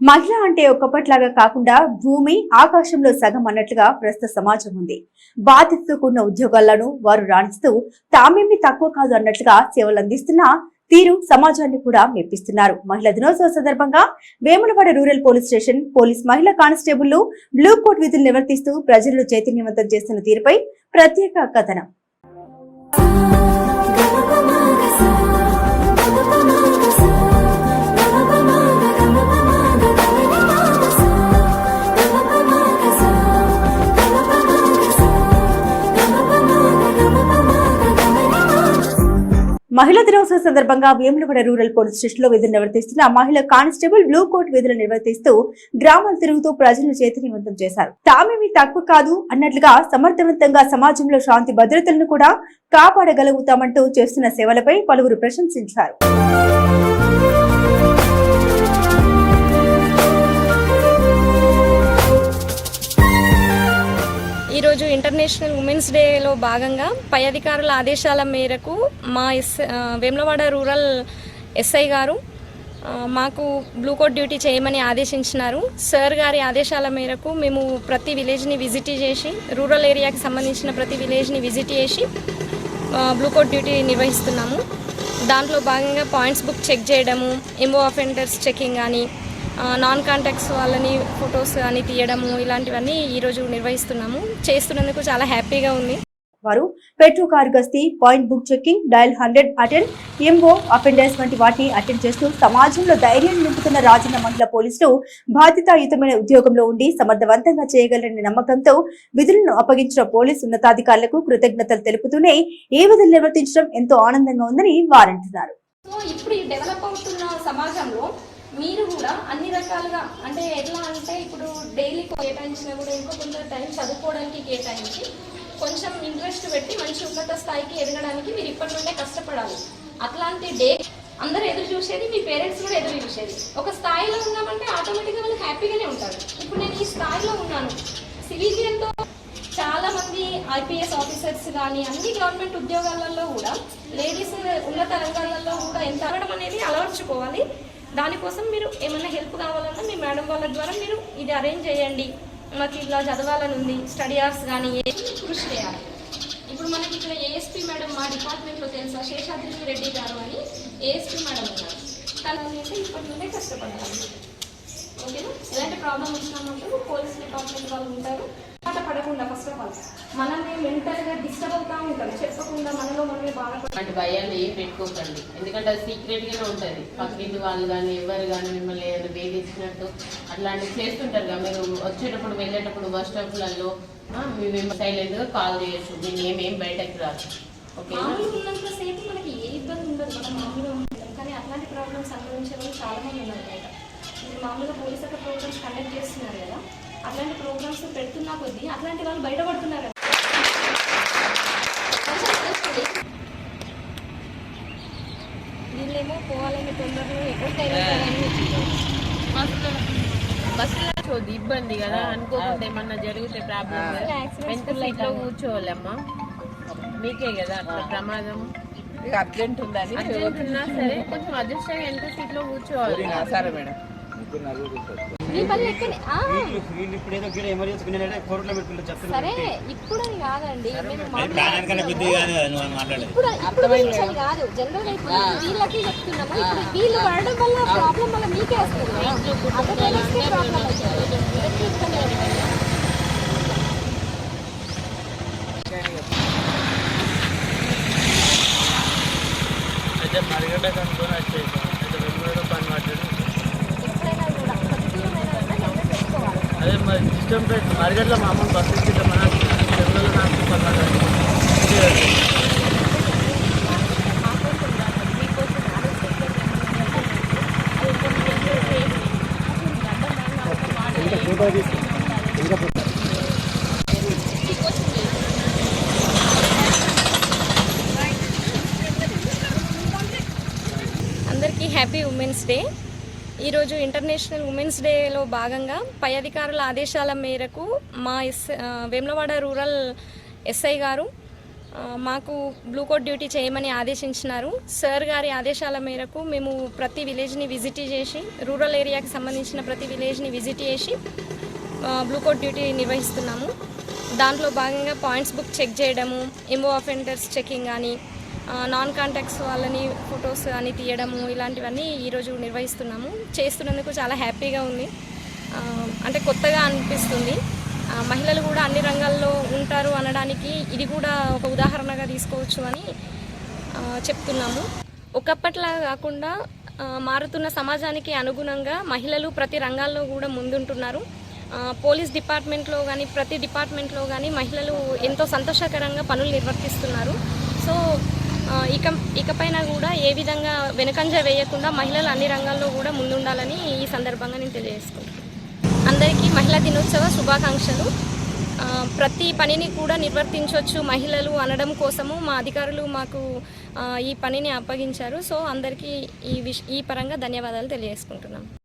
మహిళ అంటే ఒకప్పట్లాగా కాకుండా భూమి ఆకాశంలో సగం అన్నట్లుగా ప్రస్తుత సమాజం ఉంది. బాధ్యతతో కూడిన ఉద్యోగాలను వారు రాణిస్తూ తామేమి తక్కువ కాదు అన్నట్లుగా సేవలు అందిస్తున్న తీరు సమాజాన్ని కూడా మెప్పిస్తున్నారు. మహిళా దినోత్సవ సందర్భంగా Vemulawada rural police station police మహిళా కానిస్టేబుల్ బ్లూ కోట్ విధులు నిర్వర్తిస్తూ ప్రజలను చైతన్యవంతం చేస్తున్న తీరుపై ప్రత్యేక కథనం. మహిళా దినోత్సవం సందర్భంగా వేములవాడ రూరల్ పోలీస్ స్టేషన్లో విధులు నిర్వర్తిస్తున్న మహిళా కానిస్టేబుల్ బ్లూ కోట్ విధులు నిర్వర్తిస్తూ గ్రామాలు తిరుగుతూ ప్రజలను చైతన్యవంతం చేశారు. తామేమి తక్కువ కాదు అన్నట్లుగా సమర్థవంతంగా సమాజంలో శాంతి భద్రతలను కూడా కాపాడగలుగుతామంటూ చేస్తున్న సేవలపై పలువురు ప్రశంసించారు. ఈరోజు ఇంటర్నేషనల్ ఉమెన్స్ డేలో భాగంగా పై అధికారుల ఆదేశాల మేరకు మా ఎస్ వేములవాడ రూరల్ ఎస్ఐ గారు మాకు బ్లూ కోట్ డ్యూటీ చేయమని ఆదేశించినారు. సార్ గారి ఆదేశాల మేరకు మేము ప్రతి విలేజ్ని విజిట్ చేసి రూరల్ ఏరియాకి సంబంధించిన ప్రతి విలేజ్ని విజిట్ చేసి బ్లూ కోట్ డ్యూటీ నిర్వహిస్తున్నాము. దాంట్లో భాగంగా పాయింట్స్ బుక్ చెక్ చేయడము ఎంఓ అఫెండర్స్ చెకింగ్ కానీ నాన్ కాంటాక్ట్స్ వాళ్ళని ఫొటోస్ కానీ తీయడము ఇలాంటివన్నీ ఈరోజు నిర్వహిస్తున్నాము. చేస్తున్నందుకు చాలా హ్యాపీగా ఉంది. వారు పెట్రో కార్ గస్తీ point book checking dial hundred attend MO offenders వంటి వాటిని అటెండ్ చేస్తూ సమాజంలో ధైర్యం నింపుతున్న రాజన్న మహిళా పోలీసులు బాధ్యతాయుతమైన ఉద్యోగంలో ఉండి సమర్థవంతంగా చేయగలరనే నమ్మకంతో విధులను అప్పగించిన పోలీసు ఉన్నతాధికారులకు కృతజ్ఞతలు తెలుపుతూనే ఈ విధులు నిర్వర్తించడం ఎంతో ఆనందంగా ఉందని వారంటున్నారు. సో ఇప్పుడు ఈ డెవలప్ అవుతున్న సమాజంలో మీరు కూడా అన్ని రకాలుగా అంటే ఎట్లా అంటే ఇప్పుడు డైలీ కేటాయించినా కూడా ఇంకో కొంత టైం చదువుకోవడానికి కేటాయించి కొంచెం ఇంట్రెస్ట్ పెట్టి మంచి ఉన్నత స్థాయికి ఎదగడానికి మీరు ఇప్పటి నుండే కష్టపడాలి. అట్లాంటి డే అందరూ ఎదురు చూసేది మీ పేరెంట్స్ కూడా ఎదురు చూసేది. ఒక స్థాయిలో ఉన్నామంటే ఆటోమేటిక్గా వాళ్ళు హ్యాపీగానే ఉంటారు. ఇప్పుడు నేను ఈ స్థాయిలో ఉన్నాను. సివిలియన్తో చాలా మంది ఐపీఎస్ ఆఫీసర్స్ కానీ అన్ని గవర్నమెంట్ ఉద్యోగాలలో కూడా లేడీస్ ఉన్నత రంగాలలో కూడా ఎంత అవ్వడం అనేది అలవర్చుకోవాలి. దానికోసం మీరు ఏమైనా హెల్ప్ కావాలన్నా మీ మేడం వాళ్ళ ద్వారా మీరు ఇది అరేంజ్ చేయండి. మాకు ఇలా చదవాలని ఉంది స్టడీ అవర్స్ కానీ కృషి చేయాలి. ఇప్పుడు మనకి ఇక్కడ ఏఎస్పీ మేడం మా డిపార్ట్మెంట్లో తెలుసా? శేషాద్రి రెడ్డి గారు అని ఏఎస్పీ మేడం ఉన్నారు. తను అంటే ఇప్పటి నుండే కష్టపడాలి ఓకేనా ఎలాంటి ప్రాబ్లం వచ్చినామంటే పోలీస్ డిపార్ట్మెంట్ వాళ్ళు ఉంటారు. పాట పడకుండా ఫస్ట్ ఆఫ్ ఆల్ మనల్ని మెంటల్గా డిస్టర్బ్ అవుతా ఉంటాం చెప్పకుండా మనలో మనమే బాధపడ అలాంటి భయాలు ఏం పెట్టుకోకండి. ఎందుకంటే అది సీక్రెట్ గానే ఉంటది. పక్కింటి వాళ్ళు కానీ ఎవరు కానీ మిమ్మల్ని ఏదైనా వేధించినట్టు అట్లాంటివి చేస్తుంటారు కదా. మీరు వచ్చేటప్పుడు వెళ్ళేటప్పుడు బస్ స్టాప్లలో మేము సైలెంట్గా కాల్ చేయొచ్చు. దీన్ని ఏమేం బయటకు రాదు. మామూలుగా ఉన్నంత సేపు మనకి ఏ ఇబ్బంది ఉండదు. మనం మామూలుగా ఉంటాం. కానీ అట్లాంటి ప్రాబ్లమ్స్ అనుభవించే వాళ్ళు చాలా మంది ఉన్నారు బయట. మీరు మామూలుగా పోలీస్ యొక్క ప్రోగ్రామ్స్ కండక్ట్ చేస్తున్నారు కదా. అట్లాంటి ప్రోగ్రామ్స్ పెడుతున్నా కొద్దీ అట్లాంటి వాళ్ళు బయటపడుతున్నారు. వీళ్ళేమో పోవాలని తొందరలో ఎక్కడ బస్సులో చూద్ది ఇబ్బంది కదా. అనుకోకుండా ఏమన్నా జరిగితే ప్రాబ్లం కదా. ఎంత సీట్లో కూర్చోవాలమ్మా? మీకే కదా అట్లా ప్రమాదం అర్జెంట్ ఉందని అర్జెంట్ ఉన్నా సరే కొంచెం అదృష్టంగా ఎంత సీట్లో కూర్చోవాలి. సరే మేడం. మీ పనులు ఎక్కడ ఆ, వీళ్ళు ఇప్పుడు ఏదో గిడ ఎమర్జెన్సీ పిల్లలు కోర్టులో పెట్టుకుంటే చెప్తున్నారు సరే ఇప్పుడు అని కాదండి మేము మామూలుగా- దానికన్నా పెద్దది కానీ కదా నువ్వు మాట్లాడేది. ఇప్పుడు ఇప్పుడు గురించి కాదు జనరల్గా ఇప్పుడు వీళ్ళకి చెప్తున్నాము. ఇప్పుడు వీళ్ళు పడడం వల్ల ప్రాబ్లం వల్ల మీకే వస్తుంది. కదా. అక్కడ తెలిస్తే ప్రాబ్లం అవుతుంది. ఎవరికి ఇబ్బంది అవుతుంది. అయితే మరిగడ్డ కనుక్కొని వచ్చేసి అయితే రెండు పని పట్టాడు ఎప్పుడైనా కూడా ప్రతి దూరమైనా కూడా హెల్మెట్ పెట్టుకోవాలి అదే మరి సిస్టమ్ పెట్టి మరిగడ్డ మా అమ్మ బస్సు ఇచ్చి మన చెరువులో నాకు పని పట్టాడు అందరికీ హ్యాపీ ఉమెన్స్ డే ఈరోజు ఇంటర్నేషనల్ ఉమెన్స్ డేలో భాగంగా పై అధికారుల ఆదేశాల మేరకు మా ఎస్ వేములవాడ రూరల్ ఎస్ఐ గారు మాకు బ్లూ కోట్ డ్యూటీ చేయమని ఆదేశించినారు. సార్ గారి ఆదేశాల మేరకు మేము ప్రతి విలేజ్ని విజిట్ చేసి రూరల్ ఏరియాకి సంబంధించిన ప్రతి విలేజ్ని విజిట్ చేసి బ్లూ కోట్ డ్యూటీ నిర్వహిస్తున్నాము. దాంట్లో భాగంగా పాయింట్స్ బుక్ చెక్ చేయడము ఎంఓ అఫెండర్స్ చెకింగ్ కానీ నాన్ కాంటాక్ట్స్ వాళ్ళని ఫొటోస్ అని తీయడము ఇలాంటివన్నీ ఈరోజు నిర్వహిస్తున్నాము. చేస్తున్నందుకు చాలా హ్యాపీగా ఉంది. అంటే కొత్తగా అనిపిస్తుంది. మహిళలు కూడా అన్ని రంగాల్లో ఉంటారు అనడానికి ఇది కూడా ఒక ఉదాహరణగా తీసుకోవచ్చు అని చెప్తున్నాము. ఒకప్పట్లా కాకుండా మారుతున్న సమాజానికి అనుగుణంగా మహిళలు ప్రతి రంగాల్లో కూడా ముందుంటున్నారు. పోలీస్ డిపార్ట్మెంట్లో కానీ ప్రతి డిపార్ట్మెంట్లో కానీ మహిళలు ఎంతో సంతోషకరంగా పనులు నిర్వర్తిస్తున్నారు. సో ఇక ఇకపైన కూడా ఏ విధంగా వెనుకంజ వేయకుండా మహిళలు అన్ని రంగాల్లో కూడా ముందుండాలని ఈ సందర్భంగా నేను తెలియజేసుకుంటున్నాను. అందరికీ మహిళా దినోత్సవ శుభాకాంక్షలు. ప్రతి పనిని కూడా నిర్వర్తించవచ్చు మహిళలు అనడం కోసము మా అధికారులు మాకు ఈ పనిని అప్పగించారు. సో అందరికీ ఈ విష ఈ పరంగా ధన్యవాదాలు తెలియజేసుకుంటున్నాం.